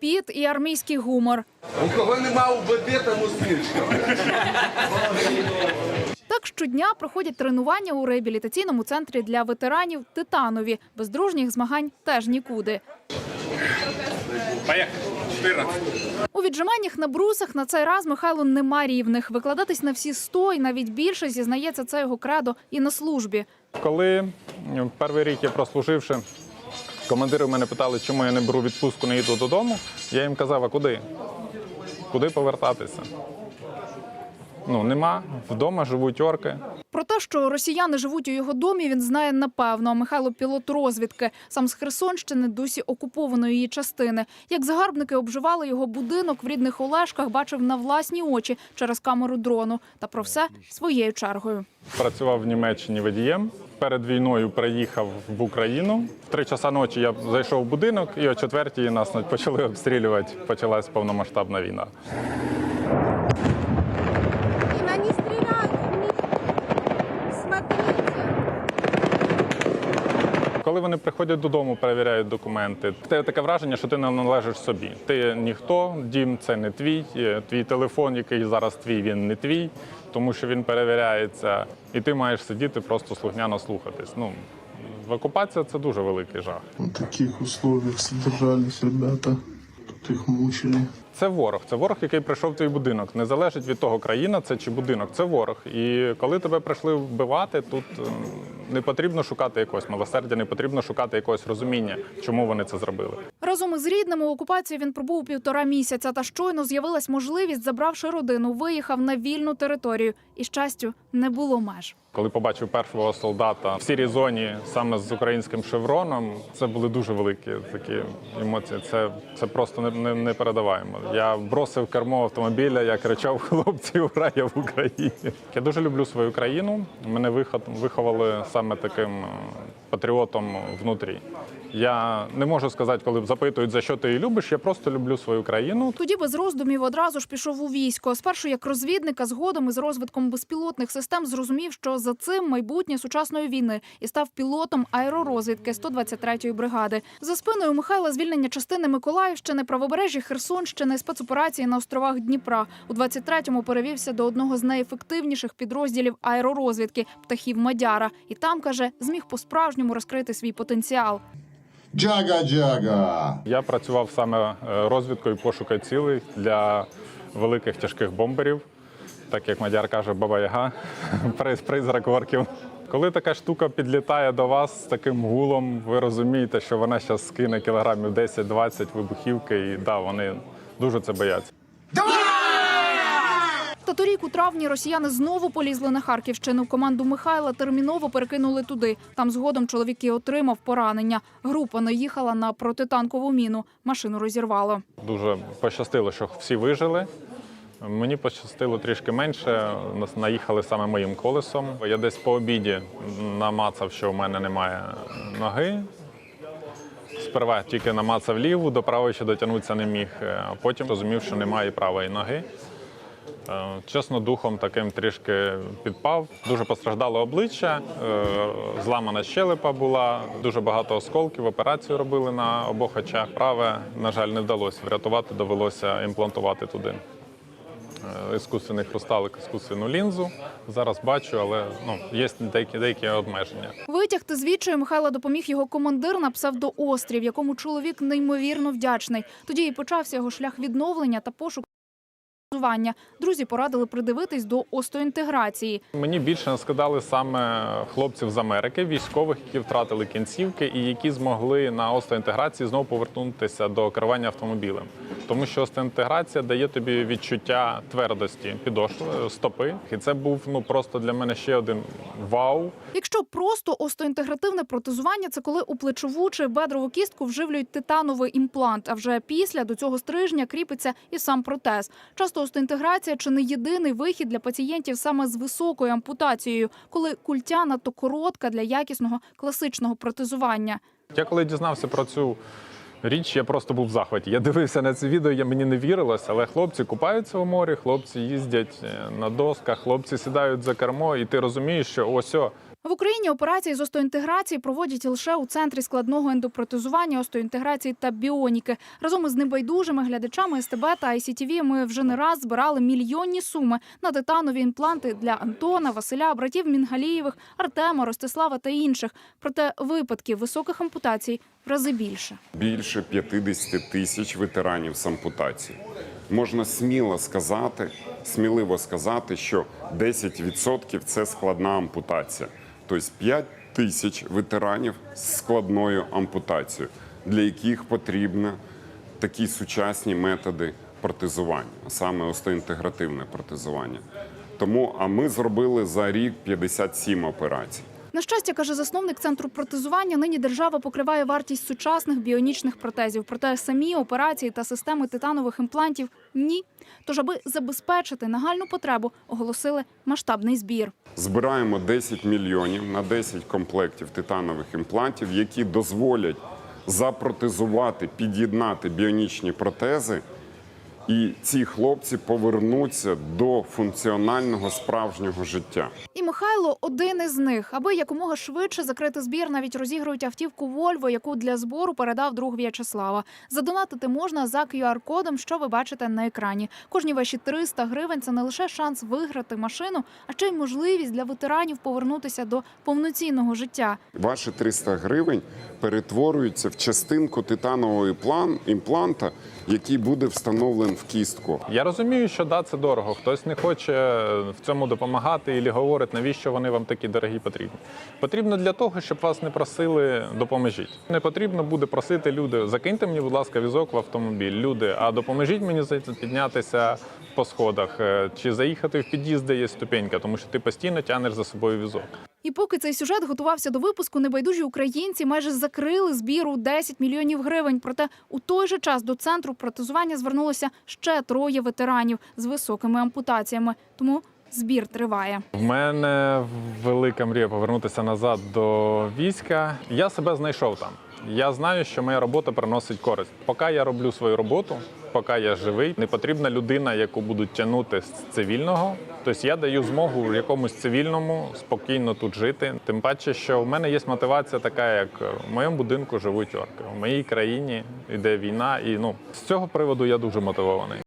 піт і армійський гумор. У кого нема УБД, тому смішно. Так щодня проходять тренування у реабілітаційному центрі для ветеранів Титанові. Без дружніх змагань теж нікуди. Поехали. 14. У віджиманнях на брусах на цей раз Михайло нема рівних. Викладатись на всі сто і навіть більше зізнається це його кредо і на службі. Коли перший рік я прослуживши, командири мене питали, чому я не беру відпустку, не їду додому. Я їм казав, а куди? Куди повертатися? Ну, нема. Вдома живуть орки. Про те, що росіяни живуть у його домі, він знає напевно. Михайло пілот розвідки, сам з Херсонщини, досі окупованої її частини. Як загарбники обживали його будинок в рідних Олешках, бачив на власні очі через камеру дрону. Та про все своєю чергою. Працював в Німеччині водієм. Перед війною приїхав в Україну. В три часа ночі я зайшов в будинок, і о четвертій нас почали обстрілювати. Почалась повномасштабна війна. Дина, не стреляют в них. Смотрите. Коли вони приходять додому, перевіряють документи. Тебе таке враження, що ти не належиш собі. Ти ніхто, дім це не твій, е, твій телефон, який зараз твій, він не твій, тому що він перевіряється, і ти маєш сидіти просто слухняно слухатись. Ну в окупація це дуже великий жах. В таких условиях содержались ребята. Тут их мучили. Це ворог. Це ворог, який прийшов в твій будинок. Не залежить від того, країна це чи будинок, це ворог. І коли тебе прийшли вбивати, тут ем, не потрібно шукати якогось милосердя, не потрібно шукати якогось розуміння, чому вони це зробили. Разом із рідними у окупації він пробув півтора місяця. Та щойно з'явилась можливість, забравши родину, виїхав на вільну територію. І щастю не було меж. Коли побачив першого солдата в сірій зоні саме з українським шевроном, це були дуже великі такі емоції. Це, це просто не, не, не передаваємо. Я бросив кермо автомобіля, я кричав хлопці, ура, я в Україні. Я дуже люблю свою країну. Мене виховали саме таким е, патріотом внутрі. Я не можу сказати, коли запитують, за що ти її любиш. Я просто люблю свою країну. Тоді без роздумів одразу ж пішов у військо. Спершу як розвідник, а згодом із розвитком безпілотних систем зрозумів, що за цим майбутнє сучасної війни і став пілотом аеророзвідки 123-ї бригади. За спиною Михайла звільнення частини Миколаївщини, правобережжя Херсонщини, спецоперації на островах Дніпра. У 23-му перевівся до одного з найефективніших підрозділів аеророзвідки птахів Мадяра. І там каже, зміг по-справжньому розкрити свій потенціал. Джага Джага. Я працював саме е, розвідкою пошука цілей для великих тяжких бомберів, так як Мадяр каже, баба Яга, призрак орків. Коли така штука підлітає до вас з таким гулом, ви розумієте, що вона зараз скине кілограмів 10-20 вибухівки, і да, вони дуже це бояться. Торік у травні росіяни знову полізли на Харківщину. Команду Михайла терміново перекинули туди. Там згодом чоловік і отримав поранення. Група наїхала на протитанкову міну. Машину розірвало. Дуже пощастило, що всі вижили. Мені пощастило трішки менше. Нас наїхали саме моїм колесом. Я десь по обіді намацав, що в мене немає ноги. Сперва тільки намацав ліву, до правої ще дотягнутися не міг. А потім розумів, що немає правої ноги. Е, Чесно, духом таким трішки підпав. Дуже постраждало обличчя, е, зламана щелепа була, дуже багато осколків. Операцію робили на обох очах. Праве, на жаль, не вдалося врятувати, довелося імплантувати туди е, іскусственний хрусталик, іскусственну лінзу. Зараз бачу, але ну, є деякі, деякі обмеження. Витягти з відчаю Михайла допоміг його командир на псевдоострів, якому чоловік неймовірно вдячний. Тоді і почався його шлях відновлення та пошук. Друзі Друзі порадили придивитись до остеоінтеграції. Мені більше скидали саме хлопців з Америки, військових, які втратили кінцівки і які змогли на остеоінтеграції знову повернутися до керування автомобілем. Тому що остеоінтеграція дає тобі відчуття твердості підошви, стопи. І це був ну просто для мене ще один вау. Якщо просто остеоінтегративне протезування, це коли у плечову чи бедрову кістку вживлюють титановий імплант. А вже після до цього стрижня кріпиться і сам протез. Часто остеоінтеграція чи не єдиний вихід для пацієнтів саме з високою ампутацією, коли культя надто коротка для якісного класичного протезування. Я коли дізнався про цю річ, я просто був в захваті. Я дивився на це відео, я мені не вірилось, але хлопці купаються у морі, хлопці їздять е, на досках, хлопці сідають за кермо, і ти розумієш, що ось о, В Україні операції з остеоінтеграції проводять лише у центрі складного ендопротезування, остеоінтеграції та біоніки. Разом із небайдужими глядачами СТБ та ICTV ми вже не раз збирали мільйонні суми на титанові імпланти для Антона, Василя, братів Мінгалієвих, Артема, Ростислава та інших. Проте випадків високих ампутацій в рази більше. більше 50 тисяч ветеранів з ампутації. Можна сміло сказати, сміливо сказати, що 10% – це складна ампутація. Тобто 5 тисяч ветеранів з складною ампутацією, для яких потрібні такі сучасні методи протезування, а саме остеінтегративне протезування. Тому а ми зробили за рік 57 операцій. На щастя, каже засновник центру протезування, нині держава покриває вартість сучасних біонічних протезів. Проте самі операції та системи титанових імплантів ні. Тож, аби забезпечити нагальну потребу, оголосили масштабний збір. Збираємо 10 мільйонів на 10 комплектів титанових імплантів, які дозволять запротезувати, під'єднати біонічні протези. І ці хлопці повернуться до функціонального справжнього життя. І Михайло один із них. Аби якомога швидше закрити збір, навіть розігрують автівку Вольво, яку для збору передав друг В'ячеслава. Задонатити можна за QR-кодом, що ви бачите на екрані. Кожні ваші 300 гривень це не лише шанс виграти машину, а ще й можливість для ветеранів повернутися до повноцінного життя. Ваші 300 гривень перетворюються в частинку титанового імплан- імпланта, який буде встановлений в кістку. Я розумію, що да, це дорого. Хтось не хоче в цьому допомагати і говорить, навіщо вони вам такі дорогі потрібні. Потрібно для того, щоб вас не просили допоможіть. Не потрібно буде просити люди, закиньте мені, будь ласка, візок в автомобіль. Люди, а допоможіть мені піднятися по сходах е, чи заїхати в під'їзд, де є ступенька, тому що ти постійно тягнеш за собою візок. І поки цей сюжет готувався до випуску, небайдужі українці майже закрили збір у 10 мільйонів гривень. Проте у той же час до центру протезування звернулося ще троє ветеранів з високими ампутаціями. Тому збір триває. В мене велика мрія повернутися назад до війська. Я себе знайшов там. Я знаю, що моя робота приносить користь. Поки я роблю свою роботу, поки я живий, не потрібна людина, яку будуть тягнути з цивільного. Тобто я даю змогу якомусь цивільному спокійно тут жити. Тим паче, що в мене є мотивація така, як в моєму будинку живуть орки. В моїй країні йде війна, і ну з цього приводу я дуже мотивований.